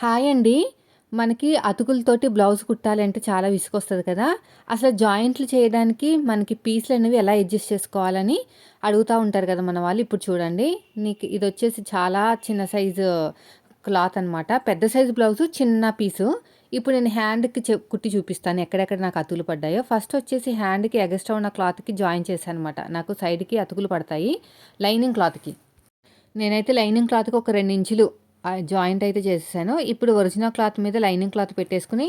Hi అండి. మనకి అతుకులతోటి blouse కుట్టాలంటే చాలా విసుకొస్తుంది కదా. అసలు జాయింట్లు చేయడానికి మనకి పీస్లు అనేవి ఎలా అడ్జస్ట్ చేసుకోవాలని అడుగుతూ ఉంటారు కదా మన వాళ్ళు. ఇప్పుడు చూడండి నీకు ఇది వచ్చేసి చాలా చిన్న సైజు క్లాత్ అనమాట పెద్ద సైజు బ్లౌజు చిన్న పీసు. ఇప్పుడు నేను హ్యాండ్కి చె కుట్టి చూపిస్తాను ఎక్కడెక్కడ నాకు అతుకులు పడ్డాయో. ఫస్ట్ వచ్చేసి హ్యాండ్కి ఎగస్ట్రా ఉన్న క్లాత్కి జాయిన్ చేశాను అనమాట నాకు సైడ్కి అతుకులు పడతాయి లైనింగ్ క్లాత్కి. నేనైతే లైనింగ్ క్లాత్కి ఒక రెండు ఇంచులు జాయింట్ అయితే చేసేసాను. ఇప్పుడు ఒరిజినల్ క్లాత్ మీద లైనింగ్ క్లాత్ పెట్టేసుకుని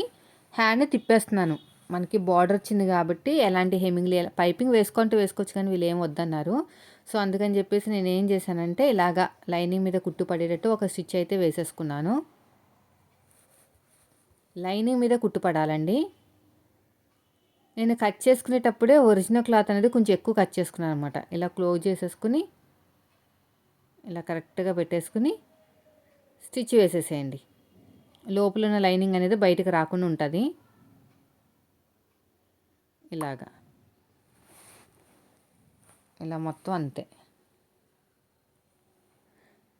హ్యాండ్ తిప్పేస్తున్నాను. మనకి బార్డర్ వచ్చింది కాబట్టి ఎలాంటి హెమింగ్ పైపింగ్ వేసుకుంటూ వేసుకోవచ్చు కానీ వీళ్ళు ఏం వద్దన్నారు. సో అందుకని చెప్పేసి నేను ఏం చేశానంటే ఇలాగా లైనింగ్ మీద కుట్టు పడేటట్టు ఒక స్టిచ్ అయితే వేసేసుకున్నాను. లైనింగ్ మీద కుట్టు పడాలండి. నేను కట్ చేసుకునేటప్పుడే ఒరిజినల్ క్లాత్ అనేది కొంచెం ఎక్కువ కట్ చేసుకున్నాను అనమాట. ఇలా క్లోజ్ చేసేసుకుని ఇలా కరెక్ట్గా పెట్టేసుకుని స్టిచ్ వేసేసేయండి. లోపల ఉన్న లైనింగ్ అనేది బయటకు రాకుండా ఉంటుంది. ఇలాగా. ఇలా మొత్తం అంతే.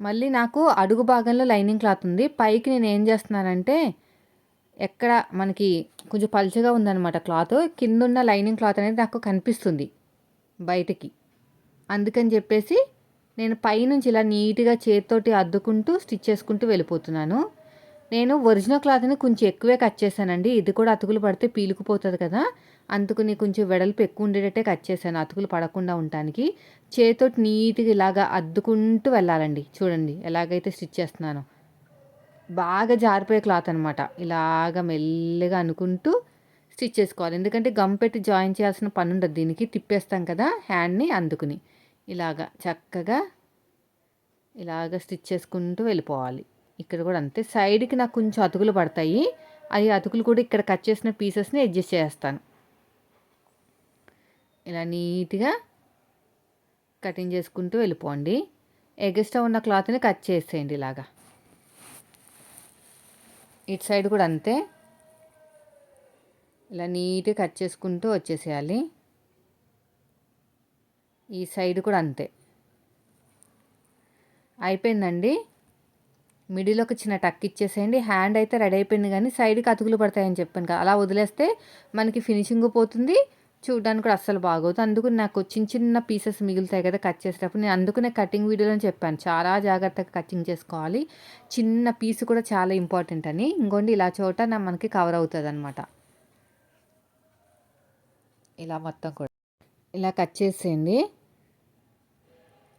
మళ్ళీ నాకు అడుగు భాగంలో లైనింగ్ క్లాత్ ఉంది. పైకి నేను ఏం చేస్తున్నానంటే ఎక్కడ మనకి కొంచెం పలుచగా ఉందన్నమాట క్లాత్. కింద ఉన్న లైనింగ్ క్లాత్ అనేది నాకు కనిపిస్తుంది బయటికి. అందుకని చెప్పేసి నేను పైనుంచి ఇలా నీట్గా చేతితోటి అద్దుకుంటూ స్టిచ్ చేసుకుంటూ వెళ్ళిపోతున్నాను. నేను ఒరిజినల్ క్లాత్ని కొంచెం ఎక్కువే కట్ చేశానండి. ఇది కూడా అతుకులు పడితే పీలుకుపోతుంది కదా. అందుకని కొంచెం వెడల్పు ఎక్కువ ఉండేటట్టే కట్ చేశాను అతుకులు పడకుండా ఉండటానికి. చేతితోటి నీట్గా ఇలాగా అద్దుకుంటూ వెళ్ళాలండి. చూడండి ఎలాగైతే స్టిచ్ చేస్తున్నానో. బాగా జారిపోయే క్లాత్ అనమాట ఇలాగ మెల్లగా అనుకుంటూ స్టిచ్ చేసుకోవాలి. ఎందుకంటే గమ్ పెట్టి జాయిన్ చేయాల్సిన పని ఉండదు. దీనికి తిప్పేస్తాం కదా హ్యాండ్ని అందుకుని. ఇలాగా చక్కగా ఇలాగ స్టిచ్ చేసుకుంటూ వెళ్ళిపోవాలి. ఇక్కడ కూడా అంతే. సైడ్కి నాకు కొంచెం అతుకులు పడతాయి. అవి అతుకులు కూడా ఇక్కడ కట్ చేసిన పీసెస్ని అడ్జస్ట్ చేస్తాను. ఇలా నీట్గా కటింగ్ చేసుకుంటూ వెళ్ళిపోండి. ఎగస్ట్రా ఉన్న క్లాత్ని కట్ చేసేయండి ఇలాగా. ఇటు సైడ్ కూడా అంతే. ఇలా నీట్గా కట్ చేసుకుంటూ వచ్చేసేయాలి. ఈ సైడ్ కూడా అంతే. అయిపోయిందండి. మిడిల్ ఒక చిన్న టక్ ఇచ్చేసేయండి. హ్యాండ్ అయితే రెడీ అయిపోయింది కానీ సైడ్కి అతుకులు పడతాయని చెప్పాను కదా. అలా వదిలేస్తే మనకి ఫినిషింగ్ పోతుంది. చూడడానికి కూడా అస్సలు బాగోదు. అందుకు నాకు చిన్న చిన్న పీసెస్ మిగులుతాయి కదా కట్ చేసేటప్పుడు. నేను అందుకునే కటింగ్ వీడియోలో చెప్పాను. చాలా జాగ్రత్తగా కటింగ్ చేసుకోవాలి. చిన్న పీస్ కూడా చాలా ఇంపార్టెంట్ అని. ఇంకోండి ఇలా చోట నా మనకి కవర్ అవుతుంది అనమాట ఇలా మొత్తం కూడా. ఇలా కట్ చేసేయండి.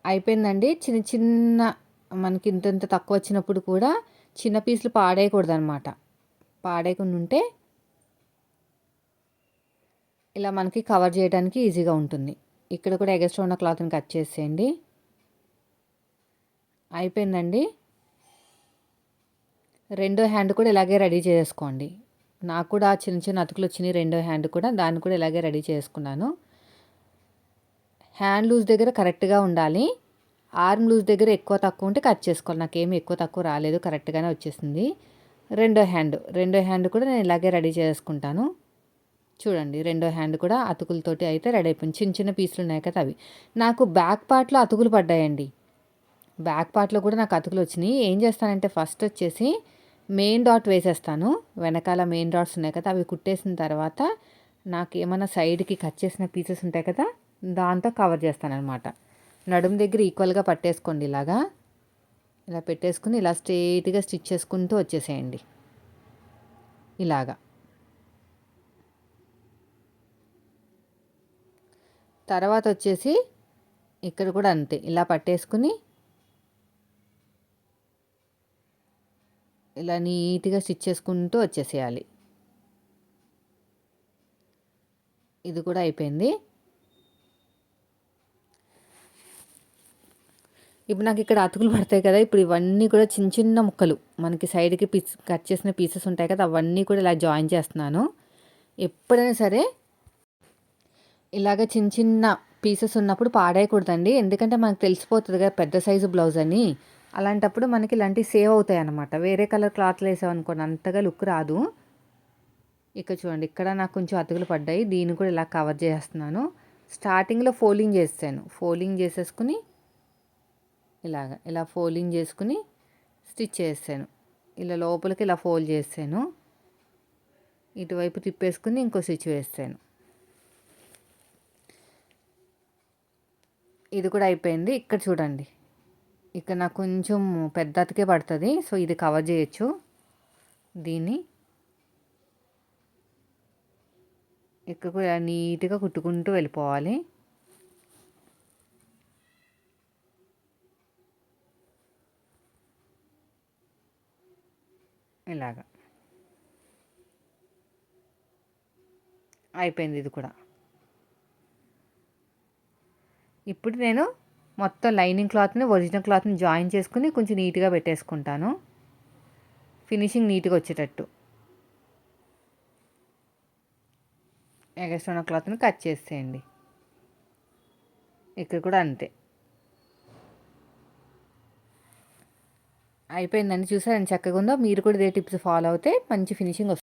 అయిపోయిందండి. చిన్న చిన్న మనకి ఇంత ఇంత తక్కువ వచ్చినప్పుడు కూడా చిన్న పీసులు పాడేయకూడదు అనమాట పాడేయకుండా ఉంటే ఇలా మనకి కవర్ చేయడానికి ఈజీగా ఉంటుంది. ఇక్కడ కూడా ఎగస్ట్రా ఉన్న క్లాత్ని కట్ చేసేయండి. అయిపోయిందండి. రెండో హ్యాండ్ కూడా ఇలాగే రెడీ చేసుకోండి. నాకు కూడా చిన్న చిన్న అతుకులు వచ్చినాయి. రెండో హ్యాండ్ కూడా దాన్ని కూడా ఇలాగే రెడీ చేసుకున్నాను. హ్యాండ్ లూజ్ దగ్గర కరెక్ట్గా ఉండాలి. ఆర్మ్ లూజ్ దగ్గర ఎక్కువ తక్కువ ఉంటే కట్ చేసుకోవాలి. నాకేమి ఎక్కువ తక్కువ రాలేదు. కరెక్ట్గానే వచ్చేసింది. రెండో హ్యాండ్. రెండో హ్యాండ్ కూడా నేను ఇలాగే రెడీ చేసుకుంటాను. చూడండి. రెండో హ్యాండ్ కూడా అతుకులతోటి అయితే రెడీ అయిపోయింది. చిన్న చిన్న పీసులు ఉన్నాయి కదా అవి. నాకు బ్యాక్ పార్ట్లో అతుకులు పడ్డాయండి. బ్యాక్ పార్ట్లో కూడా నాకు అతుకులు వచ్చినాయి. ఏం చేస్తానంటే ఫస్ట్ వచ్చేసి మెయిన్ డాట్ వేసేస్తాను. వెనకాల మెయిన్ డాట్స్ ఉన్నాయి కదా అవి కుట్టేసిన తర్వాత నాకు ఏమైనా సైడ్కి కట్ చేసిన పీసెస్ ఉంటాయి కదా దాంతో కవర్ చేస్తానమాట నడుము దగ్గర ఈక్వల్గా పట్టేసుకోండి ఇలాగా. ఇలా పెట్టేసుకుని ఇలా స్ట్రైట్గా స్టిచ్ చేసుకుంటూ వచ్చేసేయండి. ఇలాగా. తర్వాత వచ్చేసి ఇక్కడ కూడా అంతే. ఇలా పట్టేసుకుని ఇలా నీట్గా స్టిచ్ చేసుకుంటూ వచ్చేసేయాలి. ఇది కూడా అయిపోయింది. ఇప్పుడు నాకు ఇక్కడ అతుకులు పడతాయి కదా ఇప్పుడు ఇవన్నీ కూడా చిన్న చిన్న ముక్కలు. మనకి సైడ్కి పీస్ కట్ చేసిన పీసెస్ ఉంటాయి కదా అవన్నీ కూడా ఇలా జాయిన్ చేస్తున్నాను. ఎప్పుడైనా సరే ఇలాగ చిన్న చిన్న పీసెస్ ఉన్నప్పుడు పాడేయకూడదండి. ఎందుకంటే మనకు తెలిసిపోతుంది కదా పెద్ద సైజు బ్లౌజ్ అని. అలాంటప్పుడు మనకి ఇలాంటివి సేవ్ అవుతాయి అన్నమాట. వేరే కలర్ క్లాత్లు వేసామనుకోండి అంతగా లుక్ రాదు. ఇక్కడ చూడండి ఇక్కడ నాకు కొంచెం అతుకులు పడ్డాయి. దీన్ని కూడా ఇలా కవర్ చేస్తున్నాను. స్టార్టింగ్లో ఫోల్డింగ్ చేస్తాను ఫోల్డింగ్ చేసేసుకుని ఇలాగ ఇలా ఫోల్డింగ్ చేసుకుని స్టిచ్ చేస్తాను ఇలా లోపలికి ఇలా ఫోల్డ్ చేసాను ఇటువైపు తిప్పేసుకుని ఇంకో స్టిచ్ వేస్తాను ఇది కూడా అయిపోయింది. ఇక్కడ చూడండి. ఇక్కడ నాకు కొంచెం పెద్ద అతికే పడుతుంది. సో ఇది కవర్ చేయొచ్చు. దీన్ని ఇక్కడ కూడా నీట్గా కుట్టుకుంటూ వెళ్ళిపోవాలి. ఇలాగా. అయిపోయింది ఇది కూడా. ఇప్పుడు నేను మొత్తం లైనింగ్ క్లాత్ని ఒరిజినల్ క్లాత్ని జాయిన్ చేసుకుని కొంచెం నీట్గా పెట్టేసుకుంటాను. ఫినిషింగ్ నీట్గా వచ్చేటట్టు. ఎగస్ట్రా ఉన్న క్లాత్ని కట్ చేసేయండి. ఇక్కడ కూడా అంతే. అయిపోయిందండి. చూసారని చక్కగా ఉందో? మీరు కూడా ఇదే టిప్స్ ఫాలో అవుతే మంచి ఫినిషింగ్ వస్తుంది.